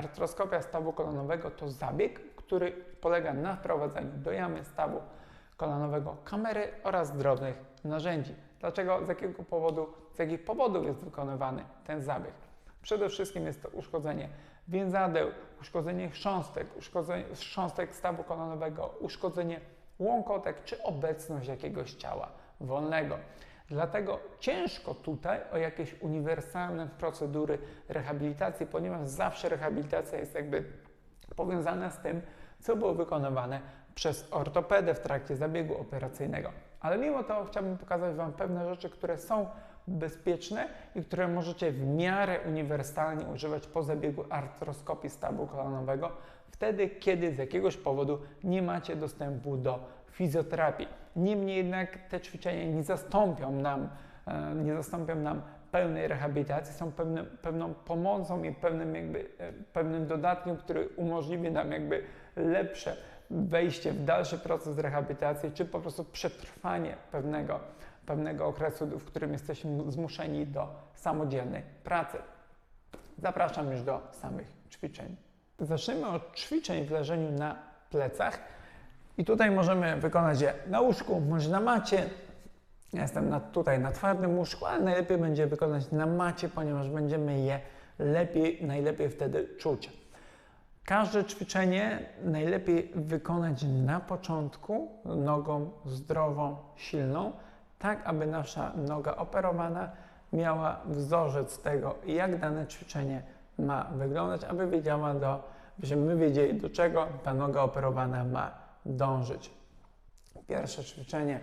Artroskopia stawu kolanowego to zabieg, który polega na wprowadzeniu do jamy stawu kolanowego kamery oraz drobnych narzędzi. Dlaczego, z jakiego powodu, z jakich powodów jest wykonywany ten zabieg? Przede wszystkim jest to uszkodzenie więzadeł, uszkodzenie chrząstek, uszkodzenie chrząstek stawu kolanowego, uszkodzenie łąkotek czy obecność jakiegoś ciała wolnego. Dlatego ciężko tutaj o jakieś uniwersalne procedury rehabilitacji, ponieważ zawsze rehabilitacja jest jakby powiązana z tym, co było wykonywane przez ortopedę w trakcie zabiegu operacyjnego. Ale mimo to chciałbym pokazać Wam pewne rzeczy, które są bezpieczne i które możecie w miarę uniwersalnie używać po zabiegu artroskopii stawu kolanowego, wtedy, kiedy z jakiegoś powodu nie macie dostępu do fizjoterapii. Niemniej jednak te ćwiczenia nie zastąpią nam, e, nie zastąpią nam pełnej rehabilitacji, są pewną pomocą i pewnym, jakby, e, pewnym dodatkiem, który umożliwi nam jakby lepsze wejście w dalszy proces rehabilitacji, czy po prostu przetrwanie pewnego, pewnego okresu, w którym jesteśmy zmuszeni do samodzielnej pracy. Zapraszam już do samych ćwiczeń. Zacznijmy od ćwiczeń w leżeniu na plecach. I tutaj możemy wykonać je na łóżku, może na macie. Ja jestem na, tutaj na twardym łóżku, ale najlepiej będzie wykonać na macie, ponieważ będziemy je lepiej, najlepiej wtedy czuć. Każde ćwiczenie najlepiej wykonać na początku nogą zdrową, silną, tak aby nasza noga operowana miała wzorzec tego, jak dane ćwiczenie ma wyglądać, aby wiedziała do, żebyśmy my wiedzieli, do czego ta noga operowana ma dążyć. Pierwsze ćwiczenie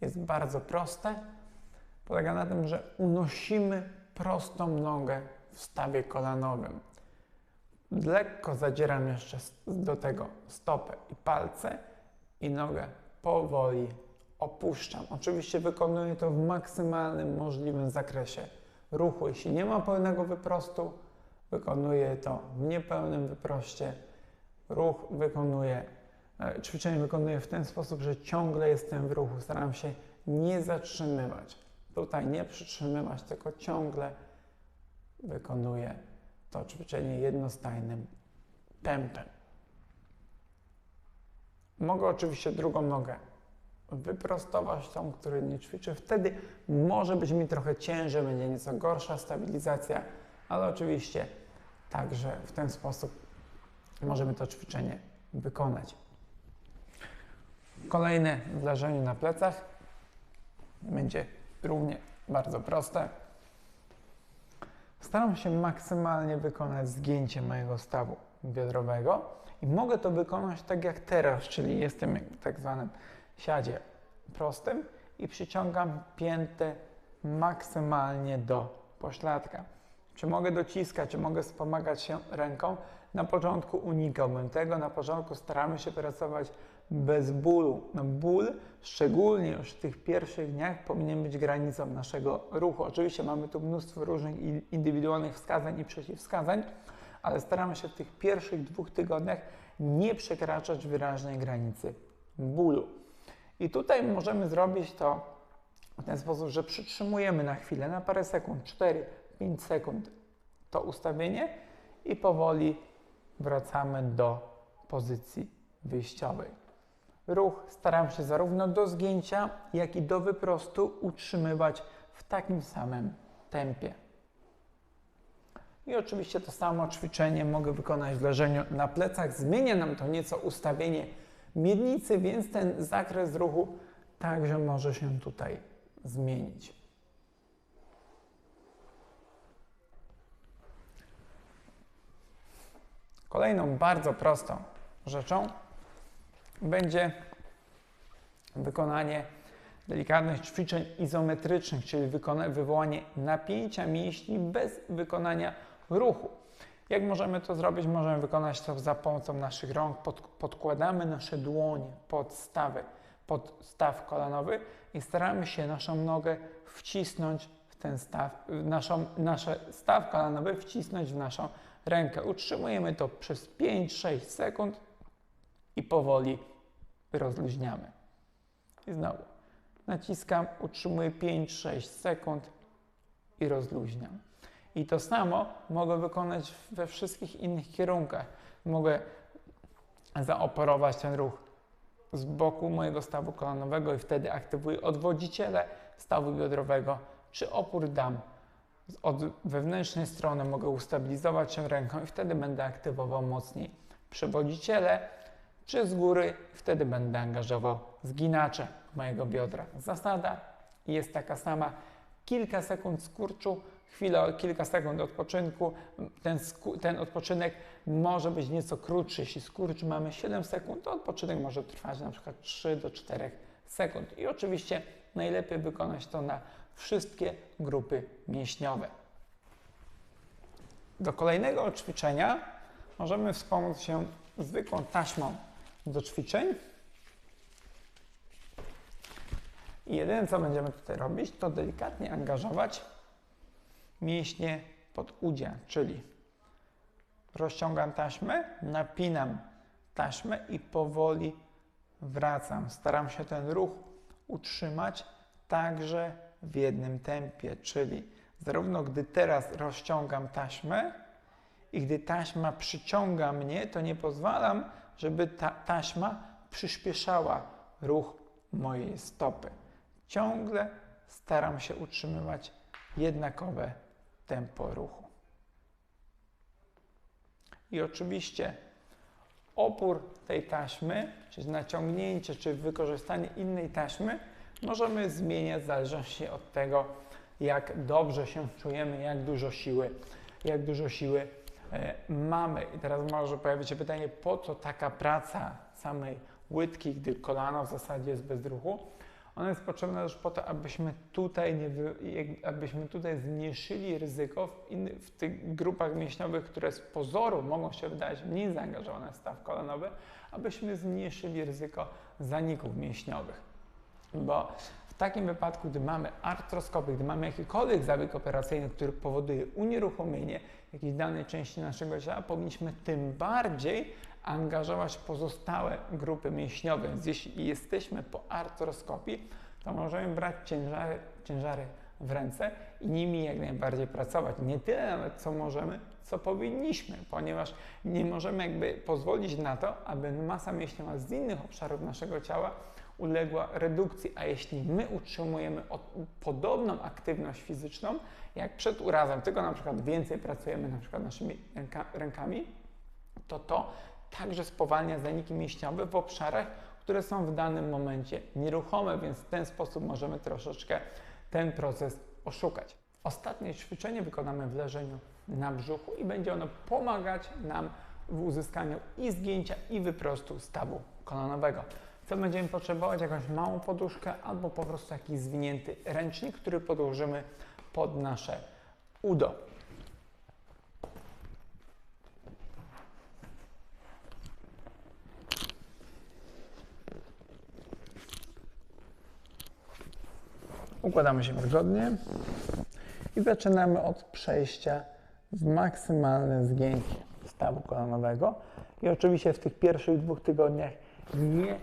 jest bardzo proste. Polega na tym, że unosimy prostą nogę w stawie kolanowym. Lekko zadzieram jeszcze do tego stopę i palce i nogę powoli opuszczam. Oczywiście wykonuję to w maksymalnym możliwym zakresie ruchu. Jeśli nie ma pełnego wyprostu, wykonuję to w niepełnym wyproście. Ruch wykonuję, ćwiczenie wykonuję w ten sposób, że ciągle jestem w ruchu. Staram się nie zatrzymywać. Tutaj nie przytrzymywać, tylko ciągle wykonuję to ćwiczenie jednostajnym tempem. Mogę oczywiście drugą nogę wyprostować, tą, który nie ćwiczę. Wtedy może być mi trochę ciężej, będzie nieco gorsza stabilizacja, ale oczywiście także w ten sposób możemy to ćwiczenie wykonać. Kolejne w leżeniu na plecach będzie równie bardzo proste. Staram się maksymalnie wykonać zgięcie mojego stawu biodrowego i mogę to wykonać tak jak teraz, czyli jestem w tak zwanym siadzie prostym i przyciągam piętę maksymalnie do pośladka. Czy mogę dociskać, czy mogę wspomagać się ręką? Na początku unikałbym tego, na początku staramy się pracować bez bólu. No ból, szczególnie już w tych pierwszych dniach, powinien być granicą naszego ruchu. Oczywiście mamy tu mnóstwo różnych indywidualnych wskazań i przeciwwskazań, ale staramy się w tych pierwszych dwóch tygodniach nie przekraczać wyraźnej granicy bólu. I tutaj możemy zrobić to w ten sposób, że przytrzymujemy na chwilę, na parę sekund, 4-5 sekund to ustawienie i powoli wracamy do pozycji wyjściowej. Ruch staram się zarówno do zgięcia, jak i do wyprostu utrzymywać w takim samym tempie. I oczywiście to samo ćwiczenie mogę wykonać w leżeniu na plecach. Zmienia nam to nieco ustawienie miednicy, więc ten zakres ruchu także może się tutaj zmienić. Kolejną bardzo prostą rzeczą będzie wykonanie delikatnych ćwiczeń izometrycznych, czyli wywołanie napięcia mięśni bez wykonania ruchu. Jak możemy to zrobić? Możemy wykonać to za pomocą naszych rąk. Pod, podkładamy nasze dłonie pod stawy, pod staw kolanowy i staramy się naszą nogę wcisnąć w ten staw, naszą, nasze staw kolanowy wcisnąć w naszą rękę. Utrzymujemy to przez 5-6 sekund i powoli rozluźniamy. I znowu naciskam, utrzymuję 5-6 sekund i rozluźniam. I to samo mogę wykonać we wszystkich innych kierunkach. Mogę zaoperować ten ruch z boku mojego stawu kolanowego i wtedy aktywuję odwodziciele stawu biodrowego, czy opór dam od wewnętrznej strony mogę ustabilizować się ręką i wtedy będę aktywował mocniej przewodziciele, czy z góry wtedy będę angażował zginacze mojego biodra. Zasada jest taka sama. Kilka sekund skurczu, chwilę, kilka sekund odpoczynku. Ten, ten odpoczynek może być nieco krótszy. Jeśli skurcz mamy 7 sekund, to odpoczynek może trwać na przykład 3 do 4 sekund. I oczywiście najlepiej wykonać to na wszystkie grupy mięśniowe. Do kolejnego ćwiczenia możemy wspomóc się zwykłą taśmą do ćwiczeń. I jedyne, co będziemy tutaj robić, to delikatnie angażować mięśnie pod udzie, czyli rozciągam taśmę, napinam taśmę i powoli wracam. Staram się ten ruch utrzymać także w jednym tempie, czyli zarówno gdy teraz rozciągam taśmę i gdy taśma przyciąga mnie, to nie pozwalam, żeby ta taśma przyspieszała ruch mojej stopy. Ciągle staram się utrzymywać jednakowe tempo ruchu. I oczywiście opór tej taśmy, czy naciągnięcie, czy wykorzystanie innej taśmy możemy zmieniać w zależności od tego, jak dobrze się czujemy, jak dużo siły, jak dużo siły mamy. I teraz może pojawić się pytanie, po co taka praca samej łydki, gdy kolano w zasadzie jest bez ruchu? Ona jest potrzebna też po to, abyśmy tutaj, nie wy, abyśmy tutaj zmniejszyli ryzyko w, in, w tych grupach mięśniowych, które z pozoru mogą się wydawać mniej zaangażowane w staw kolanowy, abyśmy zmniejszyli ryzyko zaników mięśniowych. Bo takim wypadku, gdy mamy artroskopię, gdy mamy jakikolwiek zabieg operacyjny, który powoduje unieruchomienie jakiejś danej części naszego ciała, powinniśmy tym bardziej angażować pozostałe grupy mięśniowe. Więc jeśli jesteśmy po artroskopii, to możemy brać ciężary, ciężary w ręce i nimi jak najbardziej pracować. Nie tyle nawet, co możemy, co powinniśmy, ponieważ nie możemy jakby pozwolić na to, aby masa mięśniowa z innych obszarów naszego ciała uległa redukcji, a jeśli my utrzymujemy podobną aktywność fizyczną, jak przed urazem, tylko na przykład więcej pracujemy na przykład naszymi ręka, rękami, to to także spowalnia zaniki mięśniowe w obszarach, które są w danym momencie nieruchome, więc w ten sposób możemy troszeczkę ten proces oszukać. Ostatnie ćwiczenie wykonamy w leżeniu na brzuchu i będzie ono pomagać nam w uzyskaniu i zgięcia, i wyprostu stawu kolanowego. Co będziemy potrzebować? Jakąś małą poduszkę albo po prostu jakiś zwinięty ręcznik, który podłożymy pod nasze udo. Układamy się wygodnie i zaczynamy od przejścia w maksymalne zgięcie stawu kolanowego. I oczywiście w tych pierwszych dwóch tygodniach nie,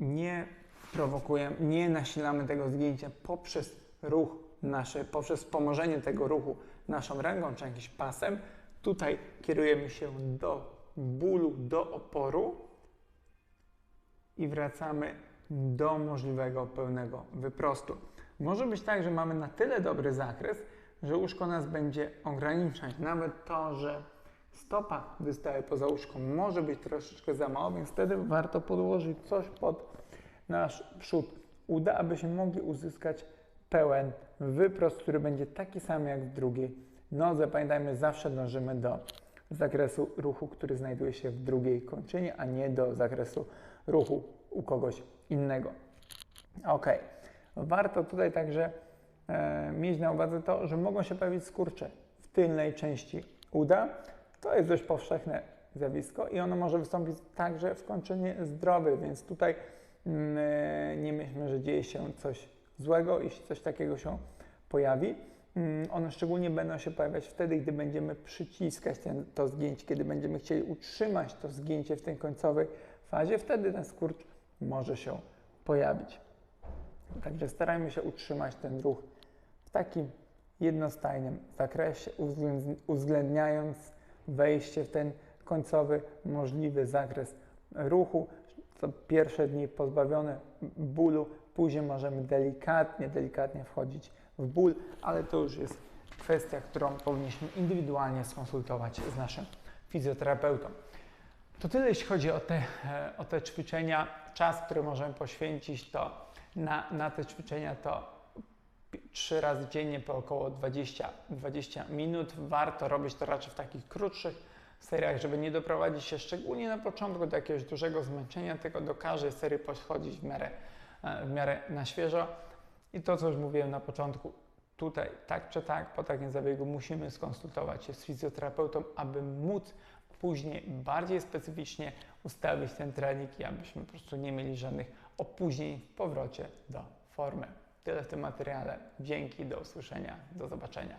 nie prowokujemy, nie nasilamy tego zgięcia poprzez ruch nasze, poprzez wspomożenie tego ruchu naszą ręką czy jakimś pasem. Tutaj kierujemy się do bólu, do oporu i wracamy do możliwego pełnego wyprostu. Może być tak, że mamy na tyle dobry zakres, że łóżko nas będzie ograniczać. Nawet to, że stopa wystaje poza łóżką może być troszeczkę za mało, więc wtedy warto podłożyć coś pod nasz przód uda, abyśmy mogli uzyskać pełen wyprost, który będzie taki sam jak w drugiej nodze. Pamiętajmy, zawsze dążymy do zakresu ruchu, który znajduje się w drugiej kończynie, a nie do zakresu ruchu u kogoś innego. Ok. Warto tutaj także e, mieć na uwadze to, że mogą się pojawić skurcze w tylnej części uda. To jest dość powszechne zjawisko i ono może wystąpić także w kończynie zdrowej, więc tutaj mm, e, nie myślmy, że dzieje się coś złego, jeśli coś takiego się pojawi. Mm, one szczególnie będą się pojawiać wtedy, gdy będziemy przyciskać ten, to zgięcie, kiedy będziemy chcieli utrzymać to zgięcie w tej końcowej fazie, wtedy ten skurcz może się pojawić. Także starajmy się utrzymać ten ruch w takim jednostajnym zakresie, uwzględni- uwzględniając wejście w ten końcowy możliwy zakres ruchu. Pierwsze dni pozbawione bólu, później możemy delikatnie, delikatnie wchodzić w ból, ale to już jest kwestia, którą powinniśmy indywidualnie skonsultować z naszym fizjoterapeutą. To tyle, jeśli chodzi o te, e, o te ćwiczenia. Czas, który możemy poświęcić to na, na te ćwiczenia to trzy razy dziennie po około 20, 20 minut. Warto robić to raczej w takich krótszych seriach, żeby nie doprowadzić się szczególnie na początku do jakiegoś dużego zmęczenia, tylko do każdej serii podchodzić w miarę, e, w miarę na świeżo. I to, co już mówiłem na początku, tutaj tak czy tak po takim zabiegu musimy skonsultować się z fizjoterapeutą, aby móc później bardziej specyficznie ustawić ten trening i abyśmy po prostu nie mieli żadnych opóźnień w powrocie do formy. Tyle w tym materiale. Dzięki, do usłyszenia, do zobaczenia.